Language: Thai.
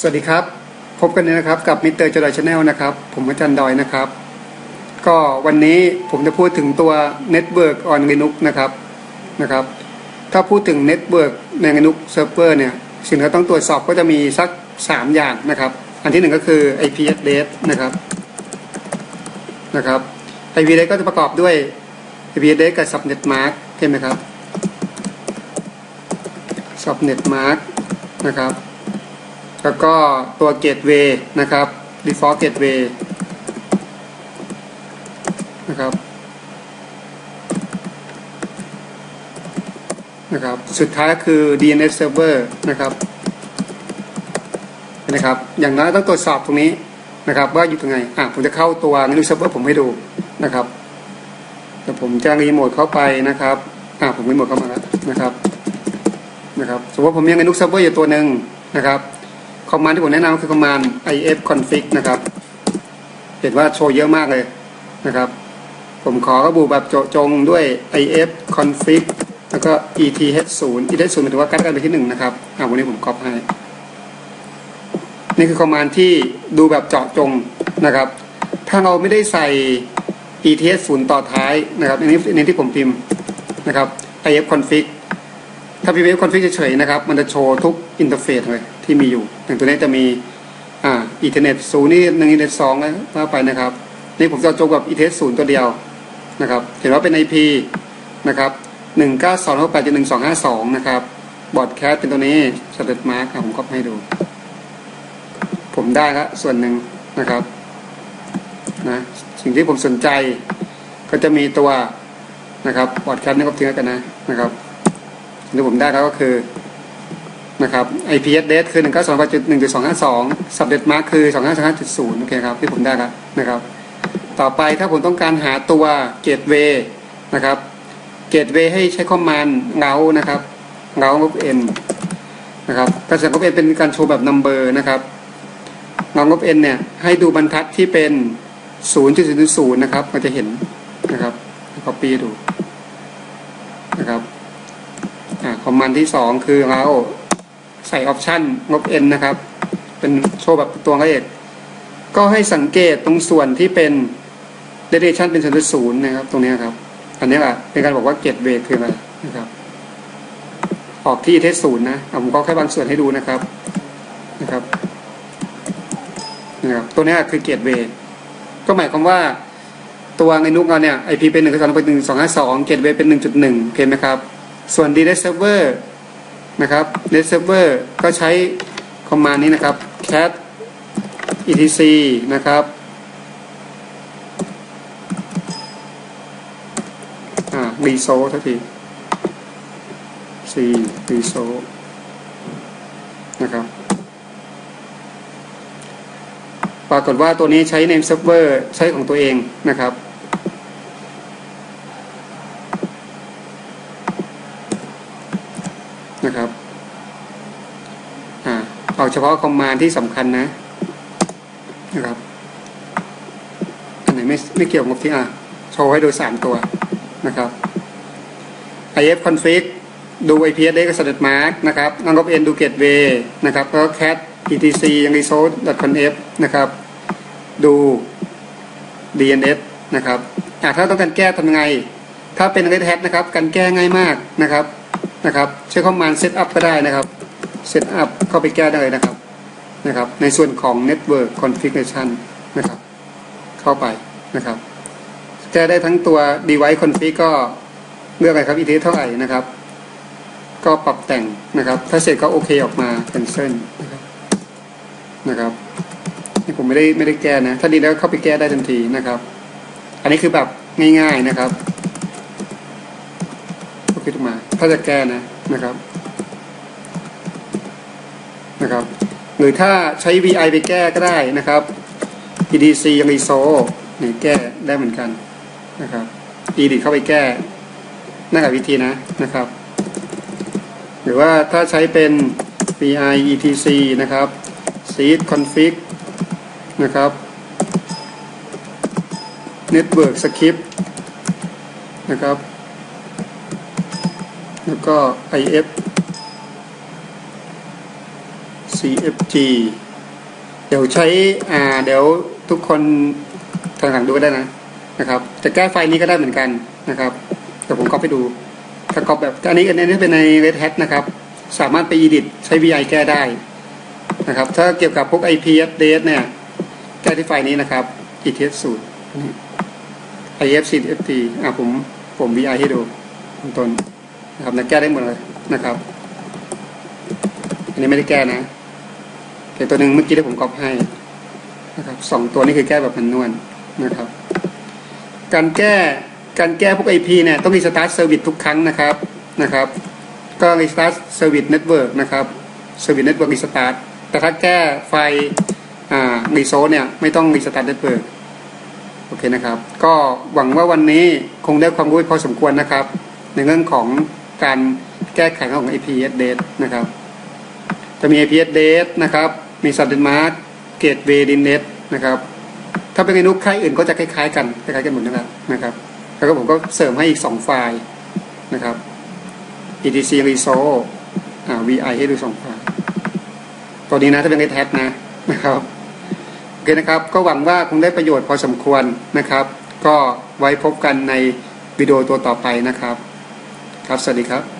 สวัสดีครับ พบกันนะครับกับมิเตอร์จอยชาแนลนะครับ ผมอาจารย์ดอยนะครับ ก็วันนี้ผมจะพูดถึงตัว Network on Linux นะครับนะครับ ถ้าพูดถึง Network ใน Linux Server เนี่ย สิ่งที่เราต้องตรวจสอบก็จะมีสัก 3 อย่างนะครับ อันที่หนึ่งก็คือ IP address นะครับนะครับ IP address ก็จะประกอบด้วย IP address กับ subnet mark ใช่ไหมครับ subnet mark นะครับ แล้วก็ตัว gateway นะครับ default gateway นะครับนะครับ สุดท้ายคือ DNS server นะครับนะครับ อย่างน้อยต้องตรวจสอบตรงนี้นะครับ ว่าอยู่ตรงไหนอะผมจะเข้าตัว Linux server ผมให้ดูนะครับแต่ผมจะรีโมทเข้าไปนะครับอะผมรีโมทเข้ามาแล้วนะครับนะครับสมมติผมมี Linux server อยู่ตัวหนึ่งนะครับ คอมมานด์ที่ผมแนะนำคือคอมมานด์ if config นะครับ เห็นว่าโชว์เยอะมากเลยนะครับ ผมขอระบุแบบโจจงด้วย if config แล้วก็ eth 0 eth 0 หมายถึงว่ากัดกันไปที่หนึ่งนะครับอ่าวันนี้ผมก๊อปให้ นี่คือคอมมานด์ที่ดูแบบเจาะจงนะครับ ถ้าเราไม่ได้ใส่ eth 0 ต่อท้ายนะครับอันนี้อันนี้ที่ผมพิมพ์นะครับ if config ถ้า PVF config เฉยๆนะครับ มันจะโชว์ทุกอินเทอร์เฟซเลยที่มีอยู่ อย่างตัวนี้จะมีอ่าอินเทอร์เน็ตศูนย์นี่หนึ่งอินเทอร์เน็ตสองแล้วว่าไปนะครับ นี่ผมจะโจกับอินเทอร์เน็ตศูนย์ตัวเดียวนะครับ เห็นว่าเป็น IP นะครับหนึ่งเก้าสองแปดจุดหนึ่งสองห้าสองนะครับ บอร์ดแคสเป็นตัวนี้สเตตมาร์คผมก็ให้ดู ผมได้ครับส่วนหนึ่งนะครับนะสิ่งที่ผมสนใจก็จะมีตัวนะครับบอร์ดแคสนี่ก็ทิ้งกันนะนะครับ ที่ผมได้แล้วก็คือนะครับ IP address คือ 192.1.252 subnet mark คือ 255.0โอเคครับที่ผมได้แล้วนะครับ ต่อไปถ้าผมต้องการหาตัว gateway นะครับ gateway ให้ใช้คอมมานด์เงานะครับเงางบ n นะครับการเสียงงบ n เป็นการโชว์แบบ number นะครับเงางบ n เนี่ยให้ดูบรรทัดที่เป็น 0.0.0นะครับ มันจะเห็นนะครับ copy ดูนะครับคอ มมานที่สองคือเราใส่ออปชันงบ n นะครับ เป็นโชว์แบบตัวละเอียดก็ให้สังเกตตรงส่วนที่เป็น dedication เป็นศูนย์ศูนย์นะครับ ตรงนี้ครับ อันนี้แหละเป็นการบอกว่าเกตเวทคืออะไรนะครับ ออกที่เทสศูนย์นะผมก็แค่บางส่วนให้ดูนะครับนะครับนะครับตัวนี้คือเกตเวทก็หมายความว่าตัวในนุกเราเนี่ย IP เป็นหนึ่งสองเป็นหนึ่งสองห้าสองเกตเวเป็นหนึ่งจุดหนึ่งเห็นไหมครับ ส่วน DNS server นะครับ DNS server ก็ใช้คอมมานด์นี้นะครับ cat etc นะครับอ่า reso ทันที c reso นะครับปรากฏว่าตัวนี้ใช้ name server ใช้ของตัวเองนะครับ นะครับอ่าเอาเฉพาะคอมมานที่สำคัญนะนะครับอันไหนไม่ไม่เกี่ยวกับที่อะโชว์ให้ดูสามตัวนะครับ if config ดู IP address กับ subnet mark นะครับน้องกบ n ดู gateway นะครับแล้วก็ cat etc ยัง resource.conf นะครับ ดู DNS นะครับอ่าถ้าต้องการแก้ทำยังไง ถ้าเป็น red hat นะครับ การแก้ง่ายมากนะครับ นะครับ ใช้คอมมานด์ setup ก็ได้นะครับ setup เข้าไปแก้ได้เลยนะครับนะครับ ในส่วนของ network configuration นะครับ เข้าไปนะครับ แก้ได้ทั้งตัว device config ก็เลือกอะไรครับ ETH เท่าไหร่นะครับ ก็ปรับแต่งนะครับ ถ้าเสร็จก็โอเคออกมา cancel นะครับนะครับนี่ผมไม่ได้ไม่ได้แก้นะ ถ้าดีแล้วเข้าไปแก้ได้ทันทีนะครับ อันนี้คือแบบง่ายๆนะครับ คิดออกมา ถ้าจะแก้นะนะครับนะครับ หรือถ้าใช้ VI ไปแก้ก็ได้นะครับ EDC ยังมีโซนี่แก้ได้เหมือนกันนะครับ EDIT เข้าไปแก้นั่นกับวิธีนะนะครับ หรือว่าถ้าใช้เป็น VI ETC นะครับ seed config นะครับ network script นะครับ แล้วก็ if cfg เดี๋ยวใช้อ่าเดี๋ยวทุกคนทางหลังดูก็ได้นะนะครับจะแก้ไฟล์นี้ก็ได้เหมือนกันนะครับเดี๋ยวผมก๊อปไปดูถ้าก๊อปแบบอันนี้อันนี้เป็นใน Red Hat นะครับ สามารถไป edit ใช้ VI แก้ได้นะครับ ถ้าเกี่ยวกับพวก IP update เนี่ย แก้ที่ไฟล์นี้นะครับ ETS สูตร IFCFT อะผมผม VI ให้ดูเป็นต้น นะครับนะแก้ได้หมดเลยนะครับ อันนี้ไม่ได้แก้นะแต่ตัวหนึ่งเมื่อกี้ที่ผมก๊อปให้นะครับสองตัวนี้คือแก้แบบมันนวลนะครับ การแก้การแก้พวก IP เนี่ยต้องรีสตาร์ทเซอร์วิสทุกครั้งนะครับนะครับ ก็รีสตาร์ทเซอร์วิสเน็ตเวิร์กนะครับเซอร์วิสเน็ตเวิร์กรีสตาร์ทแต่ถ้าแก้ไฟอ่ารีโซเนี่ยไม่ต้องรีสตาร์ทเน็ตเวิร์กโอเคนะครับ ก็หวังว่าวันนี้คงได้ความรู้พอสมควรนะครับ ในเรื่องของ การแก้ไขของ IP address นะครับ จะมี IP address นะครับ มี s u b d e m a r k gateway DNS นะครับ ถ้าเป็นเมนูค่ายอื่นก็จะคล้ายๆ กันคล้ายๆกันหมดนะครับนะครับ แล้วก็ผมก็เสริมให้อีก 2 ไฟล์นะครับ etc resource อ่า vi ให้ดู2ไฟล์ตัวนี้นะถ้าเป็น Red Hat นะนะครับโอเคนะครับ ก็หวังว่าคงได้ประโยชน์พอสมควรนะครับ ก็ไว้พบกันในวิดีโอตัวต่อไปนะครับ ครับ สวัสดีครับ